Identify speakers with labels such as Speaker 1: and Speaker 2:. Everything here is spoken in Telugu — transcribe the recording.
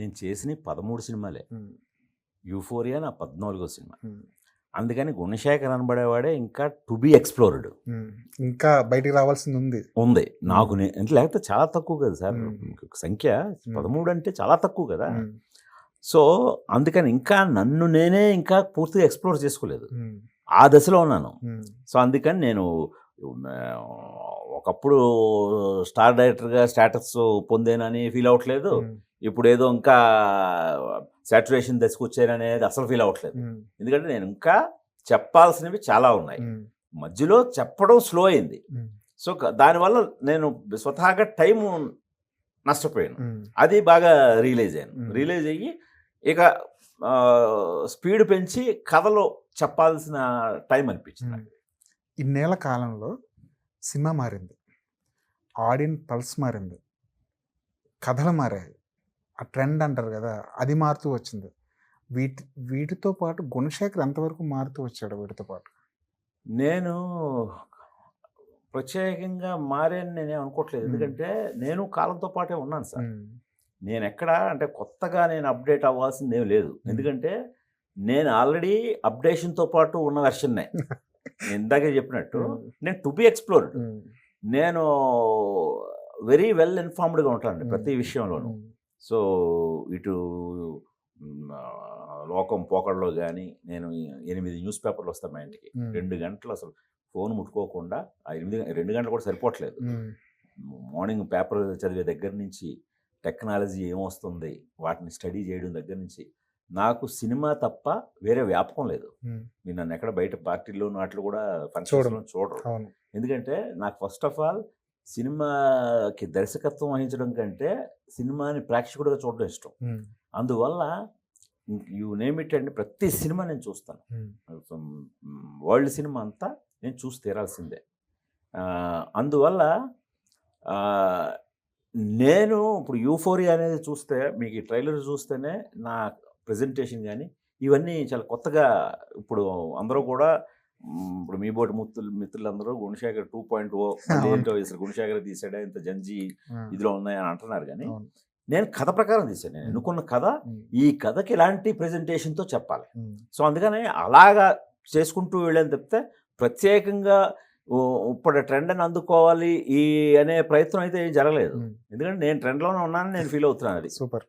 Speaker 1: నేను చేసిన పదమూడు సినిమాలే. యూఫోరియా నా పద్నాలుగో సినిమా. అందుకని గుణశేఖర్ అనబడేవాడే ఇంకా టు బి ఎక్స్ప్లోర్డ్.
Speaker 2: ఇంకా బయటికి రావాల్సింది ఉంది.
Speaker 1: ఉంది. నాకు అంటే లేకపోతే చాలా తక్కువ కదా సార్. సంఖ్య పదమూడు అంటే చాలా తక్కువ కదా. సో అందుకని ఇంకా నన్ను నేనే ఇంకా పూర్తిగా ఎక్స్ప్లోర్ చేసుకోలేదు. ఆ దశలో ఉన్నాను. సో అందుకని నేను ఒకప్పుడు స్టార్ డైరెక్టర్గా స్టేటస్ పొందేనని ఫీల్ అవ్వట్లేదు. ఇప్పుడు ఏదో ఇంకా సాచురేషన్ దశకు వచ్చాననేది అసలు ఫీల్ అవ్వట్లేదు. ఎందుకంటే నేను ఇంకా చెప్పాల్సినవి చాలా ఉన్నాయి. మధ్యలో చెప్పడం స్లో అయింది. సో దానివల్ల నేను స్వతహాగా టైం నష్టపోయాను. అది బాగా రియలైజ్ అయ్యాను. రియలైజ్ అయ్యి ఇక స్పీడ్ పెంచి కథలో చెప్పాల్సిన టైం అనిపించింది.
Speaker 2: ఇన్నేళ్ళ కాలంలో సినిమా మారింది. ఆడియన్స్ పల్స్ మారింది. కథలు మారాయి. ఆ ట్రెండ్ అంటారు కదా! అది మారుతూ వచ్చింది. వీటి వీటితో పాటు గుణశేఖర్ ఎంతవరకు మారుతూ వచ్చాడు వీటితో పాటు?
Speaker 1: నేను ప్రత్యేకంగా మారాను నేనే అనుకోవట్లేదు. ఎందుకంటే నేను కాలంతో పాటే ఉన్నాను సార్. నేను ఎక్కడ అంటే కొత్తగా నేను అప్డేట్ అవ్వాల్సింది ఏం లేదు. ఎందుకంటే నేను ఆల్రెడీ అప్డేషన్తో పాటు ఉన్న వెర్షన్నే. నేను ఇందాకే చెప్పినట్టు నేను టు బి ఎక్స్ప్లోర్డ్. నేను వెరీ వెల్ ఇన్ఫార్మ్డ్గా ఉంటాను
Speaker 2: ఉమ్,
Speaker 1: ప్రతి విషయంలోనూ. సో ఇటు లోకం పోకడలో కానీ నేను ఎనిమిది న్యూస్ పేపర్లు వస్తాను మా ఇంటికి. రెండు గంటలు అసలు ఫోన్ ముట్టుకోకుండా ఆ ఎనిమిది రెండు గంటలు కూడా సరిపోవట్లేదు. మార్నింగ్ పేపర్ చదివే దగ్గర నుంచి టెక్నాలజీ ఏమొస్తుంది వాటిని స్టడీ చేయడం దగ్గర నుంచి నాకు సినిమా తప్ప వేరే వ్యాపకం లేదు. మీరు నన్ను ఎక్కడ బయట పార్టీల్లో వాటిలో కూడా ఫంక్షన్స్లో చూడరు. ఎందుకంటే నాకు ఫస్ట్ ఆఫ్ ఆల్ సినిమాకి దర్శకత్వం వహించడం కంటే సినిమాని ప్రేక్షకుడిగా చూడడం ఇష్టం. అందువల్ల యూ నేమ్ ఇట్ అండి ప్రతి సినిమా నేను చూస్తాను. వరల్డ్ సినిమా అంతా నేను చూసి తీరాల్సిందే. అందువల్ల నేను ఇప్పుడు యూఫోరియా అనేది చూస్తే మీకు ఈ ట్రైలర్ చూస్తేనే నా ప్రజెంటేషన్ కానీ ఇవన్నీ చాలా కొత్తగా ఇప్పుడు అందరూ కూడా ఇప్పుడు మీ బోటి మిత్రులు మిత్రులందరూ గుణశేఖర్ టూ పాయింట్ ఓ. ఏంటో అసలు గుణశేఖర్ తీసాడా ఇంత జంజీ ఇదిలో ఉన్నాయని అంటున్నారు కానీ. నేను కథ ప్రకారం తీసాను నేను
Speaker 2: మ్.
Speaker 1: ఎన్నుకున్న కథ ఈ కథకి ఎలాంటి ప్రెజెంటేషన్తో చెప్పాలి. సో అందుకని అలాగా చేసుకుంటూ వెళ్ళాను తప్పితే ప్రత్యేకంగా ఇప్పుడు ట్రెండ్ని అందుకోవాలి ఈ అనే ప్రయత్నం అయితే ఏం జరగలేదు. ఎందుకంటే నేను ట్రెండ్లోనే ఉన్నానని నేను ఫీల్ అవుతున్నాను అది.
Speaker 2: సూపర్.